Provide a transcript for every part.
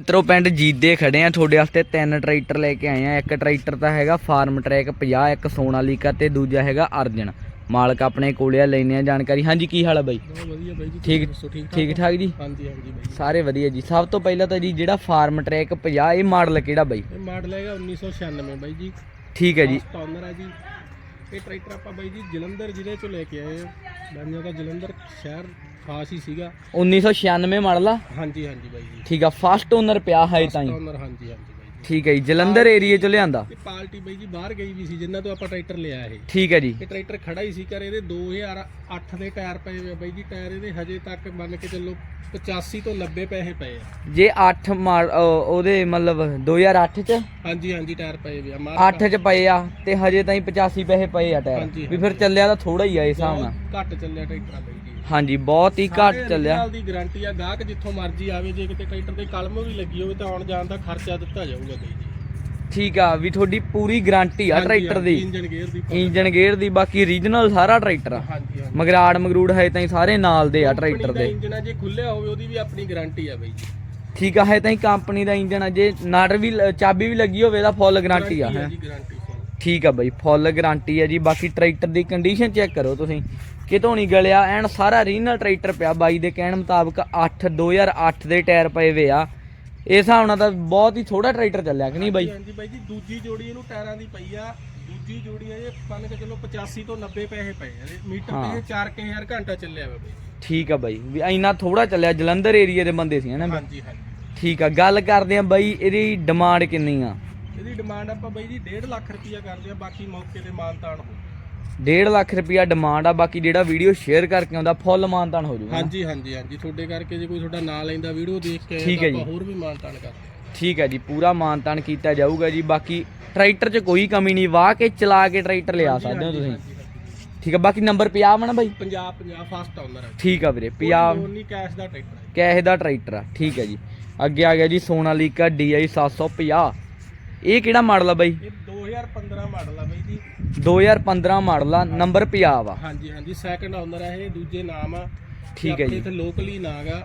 ਮਿੱਤਰੋ ਪਿੰਡ ਜੀਦੇ ਖੜੇ ਆ। ਤੁਹਾਡੇ ਵਾਸਤੇ ਤਿੰਨ ਟਰੈਕਟਰ ਲੈ ਕੇ ਆਏ ਆ। ਇੱਕ ਟਰੈਕਟਰ ਤਾਂ ਹੈਗਾ ਫਾਰਮ ਟਰੈਕ 50 ਇੱਕ ਸੋਨਾਲੀਕਾ ਤੇ ਦੂਜਾ ਹੈਗਾ ਅਰਜਨ। ਮਾਲਕ ਆਪਣੇ ਕੋਲੇ ਆ ਲੈਨੇ ਆ ਜਾਣਕਾਰੀ। ਹਾਂਜੀ ਕੀ ਹਾਲ ਆ ਬਾਈ? ਬਹੁਤ ਵਧੀਆ ਬਾਈ ਜੀ ਠੀਕ ਠੀਕ ਠਾਕ ਜੀ? ਹਾਂਜੀ ਹਾਂਜੀ ਬਾਈ ਸਾਰੇ ਵਧੀਆ ਜੀ। ਸਭ ਤੋਂ ਪਹਿਲਾਂ ਤਾਂ ਜੀ ਜਿਹੜਾ ਫਾਰਮ ਟਰੈਕ 50 ਇਹ ਮਾਡਲ ਕਿਹੜਾ ਬਾਈ? ਇਹ ਮਾਡਲ ਹੈਗਾ 1996 ਬਾਈ ਜੀ। ਠੀਕ ਹੈ ਜੀ। ਇਹ ਟਰੈਕਟਰ ਆਪਾਂ ਬਾਈ ਜੀ ਜਲੰਧਰ ਜ਼ਿਲ੍ਹੇ ਚੋਂ ਲੈ ਕੇ ਆਏ ਹਾਂ ਬਾਈਆਂ ਦਾ ਜਲੰਧਰ ਸ਼ਹਿਰ ਖਾਸ ਹੀ ਸੀਗਾ। 1996 ਮਾਡਲ ਆ? ਹਾਂਜੀ ਹਾਂਜੀ ਬਾਈ ਜੀ। ਠੀਕ ਆ ਫਸਟ ਓਨਰ ਪਿਆ ਹੈ ਤਾਂ ਹੀ ਓਨਰ ਹਾਂਜੀ ਹਾਂਜੀ। ਠੀਕ ਹੈ ਜੀ ਜਲੰਧਰ ਏਰੀਏ ਚ ਲਿਆਂਦਾ। ਇਹ ਪਾਰਟੀ ਬਾਈ ਜੀ ਬਾਹਰ ਗਈ ਵੀ ਸੀ ਜਿੰਨਾਂ ਤੋਂ ਆਪਾਂ ਟਰੈਕਟਰ ਲਿਆ ਇਹ। ਠੀਕ ਹੈ ਜੀ। ਇਹ ਟਰੈਕਟਰ ਖੜਾ ਹੀ ਸੀ ਕਰ ਇਹਦੇ 2008 ਦੇ ਟਾਇਰ ਪਏ ਹੋਏ ਆ ਬਾਈ ਜੀ ਟਾਇਰ ਇਹਦੇ ਹਜੇ ਤੱਕ ਮੰਨ ਕੇ ਚੱਲੋ 85 ਤੋਂ 90 ਪੈਸੇ ਪਏ ਆ। ਜੇ 8 ਉਹਦੇ ਮਤਲਬ 2008 ਚ? ਹਾਂਜੀ ਹਾਂਜੀ ਟਾਇਰ ਪਏ ਵੀ ਆ 8 ਚ ਪਏ ਆ ਤੇ ਹਜੇ ਤਾਈਂ 85 ਪੈਸੇ ਪਏ ਆ ਟਾਇਰ। ਹਾਂਜੀ, ਵੀ ਫਿਰ ਚੱਲਿਆ ਤਾਂ ਥੋੜਾ ਹੀ ਆ ਇਸ ਹਿਸਾਬ ਨਾਲ। ਘੱਟ ਚੱਲਿਆ ਟਰੈਕਟਰ ਬਾਈ ਹਾਂਜੀ ਬਹੁਤ ਹੀ ਘੱਟ ਚੱਲਿਆ। original ਦੀ ਗਾਰੰਟੀ ਆ ਗਾਹਕ ਜਿੱਥੋਂ ਮਰਜ਼ੀ ਆਵੇ ਜੇ ਕਿਤੇ ਟਰੈਕਟਰ ਤੇ ਕਲਮ ਵੀ ਲੱਗੀ ਹੋਵੇ ਤਾਂ ਆਉਣ ਜਾਣ ਦਾ ਖਰਚਾ ਦਿੱਤਾ ਜਾਊਗਾ ਬਾਈ ਜੀ ਠੀਕ ਆ ਵੀ ਤੁਹਾਡੀ ਪੂਰੀ ਗਾਰੰਟੀ ਆ ਟਰੈਕਟਰ ਦੀ। ਇੰਜਨ ਗੇਅਰ ਦੀ ਇੰਜਨ ਗੇਅਰ ਦੀ ਬਾਕੀ ਰੀਜਨਲ ਸਾਰਾ ਟਰੈਕਟਰ ਆ। ਹਾਂਜੀ ਹਾਂਜੀ। ਮਗਰਾੜ ਮਗਰੂੜ ਹੈ ਤਾਈਂ ਸਾਰੇ ਨਾਲ ਦੇ ਆ ਟਰੈਕਟਰ ਦੇ ਇੰਜਨ ਆ ਜੇ ਖੁੱਲਿਆ ਹੋਵੇ ਉਹਦੀ ਵੀ ਆਪਣੀ ਗਾਰੰਟੀ ਆ ਬਾਈ ਜੀ। ਠੀਕ ਆ ਹੈ ਤਾਈਂ ਕੰਪਨੀ ਦਾ ਇੰਜਨ ਆ ਜੇ ਨਾਟਰ ਵੀ ਲ- ਚਾਬੀ ਵੀ ਲੱਗੀ ਹੋਵੇ ਤਾਂ ਫੁੱਲ ਗਾਰੰਟੀ ਆ। ਹੈ ਗਾਰੰਟੀ ਠੀਕ ਆ ਬਾਈ ਫੁੱਲ ਗਾਰੰਟੀ ਆ ਜੀ ਬਾਕੀ ਟਰੈਕਟਰ ਦੀ ਕੰਡੀਸ਼ਨ ਚੈੱਕ ਕਰੋ ਤੁਸੀਂ। ਕਿਤੋਂ ਨਹੀਂ ਗਲਿਆ ਐਨ ਸਾਰਾ ਰੀਜਨਲ ਟਰੈਕਟਰ ਪਿਆ ਬਾਈ ਦੇ ਕਹਿਣ ਮੁਤਾਬਕ 8 2008 ਦੇ ਟਾਇਰ ਪਏ ਵੇ ਆ ਇਸ ਹਿਸਾਬ ਨਾਲ ਤਾਂ ਬਹੁਤ ਹੀ ਥੋੜਾ ਟਰੈਕਟਰ ਚੱਲਿਆ ਕਿ ਨਹੀਂ ਬਾਈ ਹਾਂਜੀ ਬਾਈ ਜੀ ਦੂਜੀ ਜੋੜੀ ਇਹਨੂੰ ਟਾਇਰਾਂ ਦੀ ਪਈ ਆ ਦੂਜੀ ਜੋੜੀ ਆ ਇਹ ਮੰਨ ਕੇ ਚਲੋ 85 ਤੋਂ 90 ਪੈਸੇ ਪਏ ਆ। ਮੀਟਰ। ਤੇ ਇਹ 4000 ਘੰਟਾ ਚੱਲਿਆ ਵਾ ਬਾਈ। ਠੀਕ ਆ ਬਾਈ ਵੀ ਇੰਨਾ ਥੋੜਾ ਚੱਲਿਆ ਜਲੰਧਰ ਏਰੀਆ ਦੇ ਬੰਦੇ ਸੀ ਹਨਾ? ਹਾਂਜੀ ਹਾਂਜੀ ਠੀਕ ਆ ਗੱਲ ਕਰਦੇ ਆ ਬਾਈ ਇਹਦੀ ਡਿਮਾਂਡ ਕਿੰਨੀ ਆ ਇਹਦੀ ਡਿਮਾਂਡ ਆਪਾਂ ਬਾਈ ਜੀ 1.5 ਲੱਖ ਰੁਪਈਆ ਕਰਦੇ ਆ ਬਾਕੀ ਮੌਕੇ ਤੇ ਮਾਨਤਾਨ ਹੋ 1.5 ਲੱਖ ਰੁਪਿਆ ਡਿਮਾਂਡ ਆ ਬਾਕੀ ਜਿਹੜਾ ਵੀਡੀਓ ਸ਼ੇਅਰ ਕਰਕੇ ਆਉਂਦਾ ਫੁੱਲ ਮਾਨਤਾਨ ਹੋ ਜਾਊਗਾ ਹਾਂਜੀ ਹਾਂਜੀ ਹਾਂਜੀ। ਤੁਹਾਡੇ ਕਰਕੇ ਜੇ ਕੋਈ ਤੁਹਾਡਾ ਨਾਂ ਲੈਂਦਾ ਵੀਡੀਓ ਦੇਖ ਕੇ ਠੀਕ ਹੈ ਆਪਾਂ। ਹੋਰ ਵੀ ਮਾਨਤਾਨ ਕਰਦੇ ਹਾਂ। ਠੀਕ ਹੈ ਜੀ ਪੂਰਾ ਮਾਨਤਾਨ ਕੀਤਾ ਜਾਊਗਾ ਜੀ। ਬਾਕੀ ਟਰੈਕਟਰ 'ਚ ਕੋਈ ਕਮੀ ਨਹੀਂ ਵਾਹ ਕੇ ਚਲਾ ਕੇ ਟਰੈਕਟਰ ਲਿਆ ਸਕਦੇ ਹੋ ਤੁਸੀਂ। ਠੀਕ ਆ ਬਾਕੀ ਨੰਬਰ 50 ਵਾ ਨਾ ਬਾਈ? ਪੰਜਾਬ ਪੰਜਾਬ ਫਸਟ ਆਉਂਦਾ ਹੈ ਠੀਕ ਆ ਵੀਰੇ 50 ਨਹੀਂ ਕੈਸ਼ ਦਾ ਟਰੈਕਟਰ ਹੈ ਕੈਸ਼ ਦਾ ਟਰੈਕਟਰ ਆ ਠੀਕ ਹੈ ਜੀ। ਅੱਗੇ ਆ ਗਿਆ ਜੀ ਸੋਨਾਲੀਕਾ DI 750 ਇਹ ਕਿਹੜਾ ਮਾਡਲ ਆ ਬਾਈ? ਇਹ 2015 ਮਾਡਲ ਆ 2015 ਮਾਡਲ ਆ ਨੰਬਰ 50 ਆ। ਹਾਂਜੀ ਹਾਂਜੀ ਸੈਕੰਡ ਆਉਂਦਾ ਹੈ ਇਹ ਦੂਜੇ ਨਾਮ ਆ। ਠੀਕ ਹੈ ਆਪਣੇ ਜੀ। ਇੱਥੇ ਲੋਕਲੀ ਨਾਗਾ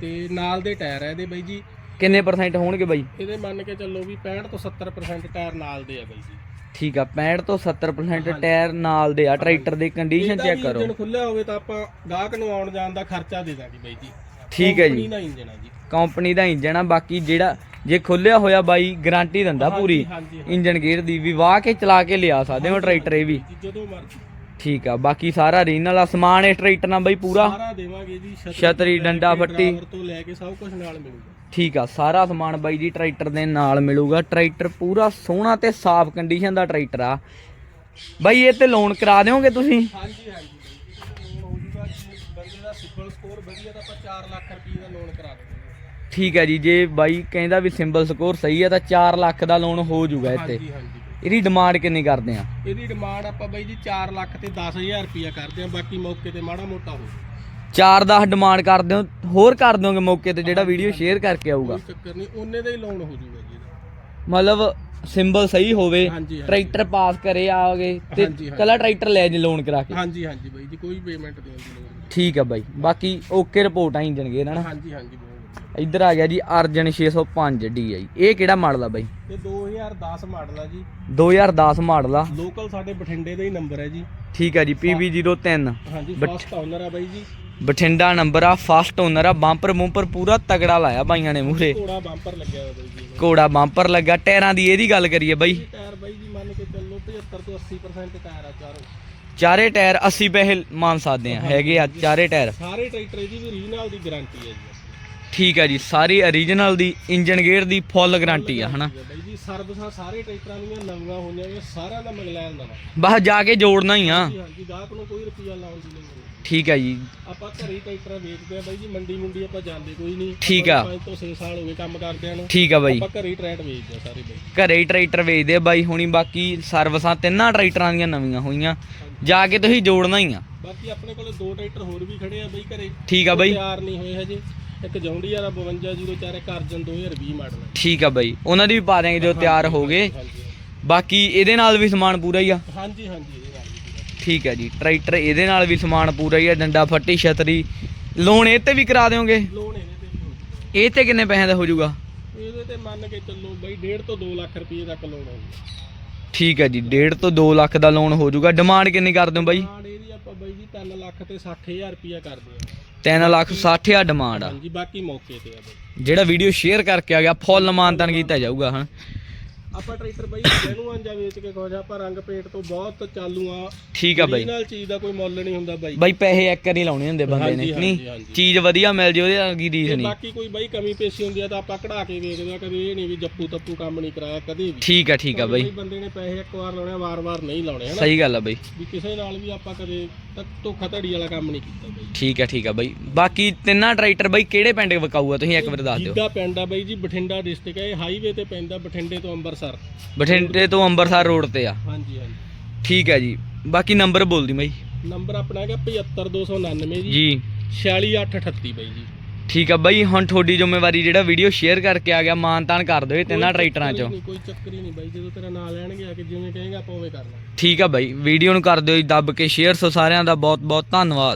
ਤੇ ਨਾਲ ਦੇ ਟਾਇਰ ਆ ਇਹਦੇ ਬਾਈ ਜੀ। ਕਿੰਨੇ ਪਰਸੈਂਟ ਹੋਣਗੇ ਬਾਈ? ਇਹਦੇ ਮੰਨ ਕੇ ਚੱਲੋ ਵੀ 65 ਤੋਂ 70% ਟਾਇਰ ਨਾਲ ਦੇ ਆ ਬਾਈ ਜੀ। ਠੀਕ ਆ 65 ਤੋਂ 70% ਟਾਇਰ ਨਾਲ ਦੇ ਆ। ਟਰੈਕਟਰ ਦੀ ਕੰਡੀਸ਼ਨ ਚੈੱਕ ਕਰੋ। ਇੰਜਨ ਖੁੱਲਿਆ ਹੋਵੇ ਤਾਂ ਆਪਾਂ ਗਾਹਕ ਨੂੰ ਆਉਣ ਜਾਣ ਦਾ ਖਰਚਾ ਦੇ ਦਾਂਗੇ ਬਾਈ ਜੀ। ਠੀਕ ਹੈ ਜੀ। ਕੰਪਨੀ ਦਾ ਇੰਜਨ ਆ ਜੀ। ਕੰਪਨੀ ਦਾ ਇੰਜਨ ਆ ਬਾਕੀ ਜਿਹੜਾ ਜੇ ਖੁੱਲਿਆ ਹੋਇਆ ਬਾਈ ਗਾਰੰਟੀ ਦਿੰਦਾ ਪੂਰੀ ਹਾਂਜੀ ਇੰਜਨ ਗੇਅਰ ਦੀ ਵੀ ਵਾਹ ਕੇ ਚਲਾ ਕੇ ਲਿਆ ਸਕਦੇ ਹੋ ਟਰੈਕਟਰ ਇਹ ਵੀ। ਜੀ, ਜਦੋਂ ਮਰਜ਼ੀ। ਠੀਕ ਆ ਬਾਕੀ ਸਾਰਾ ਰੀਨਲ ਆ ਸਮਾਨ ਇਸ ਟਰੈਕਟਰ ਨਾਲ ਬਾਈ ਪੂਰਾ। ਸਾਰਾ ਦੇਵਾਂਗੇ ਜੀ ਛਤਰੀ, ਲੈ ਡੰਡਾ, ਕੇ ਫੱਟੀ। ਡਰਾਈਵਰ ਤੋਂ ਲੈ ਕੇ ਸਭ ਕੁਝ ਨਾਲ ਮਿਲੂਗਾ। ਠੀਕ ਆ ਸਾਰਾ ਸਮਾਨ ਬਾਈ ਜੀ ਟਰੈਕਟਰ ਦੇ ਨਾਲ ਮਿਲੂਗਾ। ਟਰੈਕਟਰ ਪੂਰਾ ਸੋਹਣਾ ਤੇ ਸਾਫ਼ ਕੰਡੀਸ਼ਨ ਦਾ ਟਰੈਕਟਰ ਆ। ਬਾਈ ਇਹ ਤੇ ਲੋਨ ਕਰਾ ਦਿਓਗੇ ਤੁਸੀਂ? ਹਾਂਜੀ ਹਾਂਜੀ। ਜੀ ਬੰਦੇ ਦਾ ਸਿਬਲ ਸਕੋਰ ਵਧੀਆ ਤਾਂ ਆਪਾਂ 4 ਲੱਖ ਰੁਪਏ ਠੀਕ ਹੈ ਜੀ ਜੇ ਬਾਈ ਕਹਿੰਦਾ ਵੀ ਸਿੰਬਲ ਸਕੋਰ ਸਹੀ ਹੈ ਤਾਂ 4 ਲੱਖ ਦਾ ਲੋਨ ਹੋ ਜਾਊਗਾ ਇੱਥੇ। ਹਾਂਜੀ ਹਾਂਜੀ। ਇਹਦੀ ਡਿਮਾਂਡ ਕਿੰਨੀ ਕਰਦੇ ਆ? ਇਹਦੀ ਡਿਮਾਂਡ ਆਪਾਂ ਬਾਈ ਜੀ 4 ਲੱਖ ਤੇ 10000 ਰੁਪਿਆ ਕਰਦੇ ਆ ਬਾਕੀ ਮੌਕੇ ਤੇ ਮਾੜਾ ਮੋਟਾ ਹੋ 4-10 ਡਿਮਾਂਡ ਕਰਦੇ ਹੋ ਹੋਰ ਕਰ ਦਿਓਗੇ ਮੌਕੇ ਤੇ ਜਿਹੜਾ ਵੀਡੀਓ ਸ਼ੇਅਰ ਕਰਕੇ ਆਊਗਾ? ਕੋਈ ਚੱਕਰ ਨਹੀਂ ਉਹਨੇ ਦਾ ਹੀ ਲੋਨ ਹੋ ਜੂਗਾ ਜੀ ਇਹਦਾ। ਮਤਲਬ ਸਿੰਬਲ ਸਹੀ ਹੋਵੇ ਹਾਂਜੀ, ਹਾਂਜੀ। ਟਰੈਕਟਰ ਪਾਸ ਕਰੇ ਆਗੇ ਤੇ ਹਾਂਜੀ, ਹਾਂਜੀ। ਕੱਲਾ ਟਰੈਕਟਰ ਲੈ ਜੇ ਲੋਨ ਕਰਾ ਕੇ। ਹਾਂਜੀ ਹਾਂਜੀ ਬਾਈ ਜੀ ਕੋਈ ਪੇਮੈਂਟ ਦੇਣ ਦੀ ਲੋੜ ਨਹੀਂ। ਠੀਕ ਆ ਬਾਈ ਬਾਕੀ ਓਕੇ ਰਿਪੋਰਟ ਆ ਇੰਜਨ ਗੇਅਰ ਹਨਾ ਹਾਂਜੀ ਹਾਂਜੀ ਬਹੁਤ ਵਧੀਆ। ਇੱਧਰ ਆ ਗਿਆ ਜੀ ਅਰਜਨ 605 DI ਇਹ ਕਿਹੜਾ ਮਾਡਲ ਆ ਬਾਈ? ਇਹ 2010 ਮਾਡਲ ਆ ਜੀ। 2010 ਮਾਡਲ ਆ। ਲੋਕਲ ਸਾਡੇ ਬਠਿੰਡੇ ਦਾ ਹੀ ਨੰਬਰ ਹੈ ਜੀ। ਠੀਕ ਆ ਜੀ PB03 ਹਾਂਜੀ ਬਠ- ਫਸਟ ਓਨਰ ਆ ਬਾਈ ਜੀ। ਬਠਿੰਡਾ ਨੰਬਰ ਆ ਫਸਟ ਓਨਰ ਆ। ਬੰਪਰ ਬੰਪਰ ਪੂਰਾ ਤਗੜਾ ਲਾਇਆ ਬਾਈਆਂ ਨੇ ਮੂਹਰੇ। ਘੋੜਾ ਬੰਪਰ ਲੱਗਿਆ ਹੋਇਆ ਬਾਈ ਜੀ ਕੋੜਾ ਬੰਪਰ ਲੱਗਾ। ਟਾਇਰਾਂ ਦੀ ਇਹਦੀ ਗੱਲ ਕਰੀਏ ਬਾਈ। ਇਹ ਟਾਇਰ ਬਾਈ ਜੀ ਮੰਨ ਕੇ ਚੱਲੋ 75 ਤੋਂ 80% ਟਾਇਰ ਆ ਚਾਰੋਂ। ਚਾਰੇ ਟਾਇਰ 80 ਪੈਸੇ ਮੰਨ ਸਕਦੇ ਆ। ਹੈਗੇ ਆ ਚਾਰੇ ਟਾਇਰ ਸਾਰੇ ਟਰੈਕਟਰ ਇਹਦੀ ਵੀ ਰੀਜਨਲ ਦੀ ਗਾਰੰਟੀ ਹੈ ਜੀ। ਠੀਕ ਆ ਜੀ ਸਾਰੀ origignal ਦੀ ਇੰਜਨ ਗੇਅਰ ਦੀ ਫੁੱਲ ਗਾਰੰਟੀ ਆ ਹਨਾ? ਬਾਈ ਜੀ ਸਰਵਿਸਾਂ ਸਾਰੇ ਟਰੈਕਟਰਾਂ ਦੀਆਂ ਨਵੀਆਂ ਹੋਈਆਂ ਨੇ ਸਾਰਿਆਂ ਦਾ ਮੰਗਲੈਨ ਦਾ ਵਾ ਬਸ ਜਾ ਕੇ ਜੋੜਨਾ ਹੀ ਆ। ਜੀ ਹਾਂਜੀ ਗਾਹਕ ਨੂੰ ਕੋਈ ਰੁਪਿਆ ਲਾਉਣ ਦੀ ਲੋੜ ਨਹੀਂ। ਠੀਕ ਆ ਜੀ। ਆਪਾਂ ਘਰੇ ਹੀ ਟਰੈਕਟਰ ਵੇਚਦੇ ਆ ਬਾਈ ਜੀ ਮੰਡੀ ਮੁੰਡੀ ਆਪਾਂ ਜਾਂਦੇ ਕੋਈ ਨਹੀਂ। ਠੀਕ ਆ। 5 ਤੋਂ 6 ਸਾਲ ਹੋ ਗਏ ਕੰਮ ਕਰਦਿਆਂ ਨੂੰ। ਠੀਕ ਆ ਬਾਈ। ਆਪਾਂ ਘਰੇ ਹੀ ਟਰੈਕਟ ਵੇਚਦੇ ਆ ਸਾਰੇ ਬਾਈ। ਘਰੇ ਹੀ ਟਰੈਕਟਰ ਵੇਚਦੇ ਆ ਬਾਈ ਹੁਣੀ ਬਾਕੀ ਸਰਵਿਸਾਂ ਤਿੰਨਾਂ ਟਰੈਕਟਰਾਂ ਦੀਆਂ ਨਵੀਆਂ ਹੋਈਆਂ। ਜਾ ਕੇ ਤੁਸੀਂ ਜੋੜਨਾ ਹੀ ਆ। ਬਾਕੀ ਆਪਣੇ ਕੋਲੇ ਦੋ ਟਰੈਕਟਰ ਹੋਰ ਵੀ ਖੜੇ ਆ ਬਾਈ ਘਰੇ। ਠੀਕ ਆ ਬਾਈ। ਤਿਆਰ ਨਹੀਂ ਹੋਏ ਹਜੇ। ਇੱਕ ਜੌਂਡੀਆ ਦਾ 5204 ਇੱਕ ਅਰਜਨ 2020 ਮਾਡਲ ਹੈ। ਠੀਕ ਆ ਬਾਈ ਉਹਨਾਂ ਦੀ ਵੀ ਪਾ ਦਿਆਂਗੇ ਜਦੋਂ ਤਿਆਰ ਹੋ ਗਏ ਹਾਂਜੀ ਬਾਕੀ ਇਹਦੇ ਨਾਲ ਵੀ ਸਮਾਨ ਪੂਰਾ ਹੀ ਆ? ਹਾਂਜੀ ਹਾਂਜੀ ਇਹ। ਠੀਕ ਹੈ ਜੀ ਟਰੈਕਟਰ ਇਹਦੇ ਨਾਲ ਵੀ ਸਮਾਨ ਪੂਰਾ ਹੀ ਆ ਡੰਡਾ ਫੱਟੀ ਛਤਰੀ। ਲੋਨ ਇਹ ਤੇ ਵੀ ਕਰਾ ਦਿਓਗੇ? ਲੋਨ ਇਹਦੇ ਤੇ ਵੀ ਹੋ ਜੂਗਾ। ਇਹ ਤੇ ਕਿੰਨੇ ਪੈਸਿਆਂ ਦਾ ਹੋ ਜਾਊਗਾ ਇਹਦੇ ਤੇ ਮੰਨ ਕੇ ਚੱਲੋ ਬਾਈ 1.5 ਤੋਂ 2 ਲੱਖ ਰੁਪਏ ਤੱਕ ਲੋਨ ਆਉਂਦੀ ਠੀਕ ਹੈ ਜੀ 1.5 ਤੋਂ 2 ਲੱਖ ਦਾ ਲੋਨ ਹੋ ਜਾਊਗਾ ਡਿਮਾਂਡ ਕਿੰਨੀ ਕਰਦੇ ਹੋ ਬਾਈ? ਡਿਮਾਂਡ ਇਹਦੀ ਆਪਾਂ ਬਾਈ ਜੀ 3 ਲੱਖ ਤੇ 60000 ਰੁਪਿਆ ਕਰਦੇ ਆ 3 ਲੱਖ 60 ਹਜ਼ਾਰ ਡਿਮਾਂਡ ਆ। ਹਾਂਜੀ ਬਾਕੀ ਮੌਕੇ ਤੇ ਆ ਬਾਈ। ਜਿਹੜਾ ਵੀਡੀਓ ਸ਼ੇਅਰ ਕਰਕੇ ਆ ਗਿਆ ਫੁੱਲ ਮਾਨਤਨ ਕੀਤਾ ਜਾਊਗਾ ਹਾਂ ਆਪਾਂ ਟਰੈਕਟਰ ਬਾਈ ਇਹਨੂੰ ਆਂਜਾ ਵੇਚ ਕੇ ਖੋਜਾ ਆਪਾਂ ਰੰਗ ਪੇਂਟ ਤੋਂ ਬਹੁਤ ਚਾਲੂ ਆ। ਠੀਕ ਆ ਬਾਈ। ਨਾਲ ਚੀਜ਼ ਦਾ ਕੋਈ ਮੁੱਲ ਨਹੀਂ ਹੁੰਦਾ ਬਾਈ। ਬਾਈ ਪੈਸੇ ਇੱਕ ਵਾਰੀ ਲਾਉਣੇ ਹੁੰਦੇ ਬੰਦੇ ਨੇ ਕਿ ਨਹੀਂ। ਚੀਜ਼ ਵਧੀਆ ਮਿਲ ਜੇ ਉਹਦੇ ਵਰਗੀ ਰੀਸ ਤੇ ਨਹੀਂ। ਬਾਕੀ ਕੋਈ ਬਾਈ ਕਮੀ ਪੇਸ਼ੀ ਹੁੰਦੀ ਆ ਤਾਂ ਆਪਾਂ ਕਢਾ ਕੇ ਵੇਚਦੇ ਆ ਕਦੇ ਇਹ ਨਹੀਂ ਵੀ ਜੱਪੂ ਤੱਪੂ ਕੰਮ ਨਹੀਂ ਕਰਾਇਆ ਕਦੇ ਵੀ। ਠੀਕ ਆ ਠੀਕ ਆ ਬਾਈ। ਬੰਦੇ ਨੇ ਪੈਸੇ ਇੱਕ ਵਾਰ ਲਾਉਣੇ ਆ ਵਾਰ-ਵਾਰ ਨਹੀਂ ਲਾਉਣੇ ਹਨਾ? ਸਹੀ ਗੱਲ ਆ ਬਾਈ। ਵੀ ਕਿਸੇ ਨਾਲ ਵੀ ਆਪਾਂ ਕਦੇ ਧੋਖਾ ਧੜੀ ਵਾਲਾ ਕੰਮ ਨਹੀਂ ਕੀਤਾ ਬਾਈ। ਠੀਕ ਆ ਠੀਕ ਆ ਬਾਈ। ਬਾਕੀ ਤਿੰਨਾਂ ਟਰੈਕਟਰ ਬਾਈ ਕਿਹੜੇ ਪਿੰਡ ਵਿਕਾਊ ਆ ਤੁਸੀਂ ਇੱਕ ਵਾਰ ਦੱਸ ਦਿਓ। ਜੀਦਾ ਪਿੰਡ ਆ ਬਾਈ ਜੀ ਬਠਿੰਡਾ ਡਿਸਟ੍ਰਿਕਟ ਹੈ ਇਹ ਹਾਈਵੇ ਤੇ ਪੈਂਦਾ ਬਠਿੰਡੇ ਤੋਂ ਅੰਮ੍ਰਿਤਸਰ ਬਠਿੰਡੇ ਤੋਂ ਅੰਮ੍ਰਿਤਸਰ ਰੋਡ ਤੇ ਆ। ਹਾਂਜੀ ਹਾਂਜੀ। ਠੀਕ ਹੈ ਜੀ। ਬਾਕੀ ਨੰਬਰ ਬੋਲ ਦੀ ਬਾਈ। ਨੰਬਰ ਆਪਣਾ ਹੈਗਾ 75299 ਜੀ। ਜੀ। 46838 ਬਾਈ ਜੀ। ਠੀਕ ਆ ਬਾਈ ਹੁਣ ਤੁਹਾਡੀ ਜ਼ਿੰਮੇਵਾਰੀ ਜਿਹੜਾ ਵੀਡੀਓ ਸ਼ੇਅਰ ਕਰਕੇ ਆ ਗਿਆ ਮਾਨਤਾਨ ਕਰ ਦਿਓ ਇਹ ਤਿੰਨਾਂ ਟਰੈਕਟਰਾਂ ਚੋਂ। ਕੋਈ ਚੱਕਰ ਹੀ ਨਹੀਂ ਬਾਈ ਜਦੋਂ ਤੇਰਾ ਨਾਂ ਲੈਣਗੇ ਆ ਕੇ ਜਿਵੇਂ ਕਹੇਗਾ ਆਪਾਂ ਉਵੇਂ ਕਰਨਾ ਠੀਕ ਆ ਬਾਈ ਵੀਡੀਓ ਨੂੰ ਕਰ ਦਿਓ ਜੀ ਦੱਬ ਕੇ ਸ਼ੇਅਰ ਸੋ ਸਾਰਿਆਂ ਦਾ ਬਹੁਤ ਬਹੁਤ ਧੰਨਵਾਦ।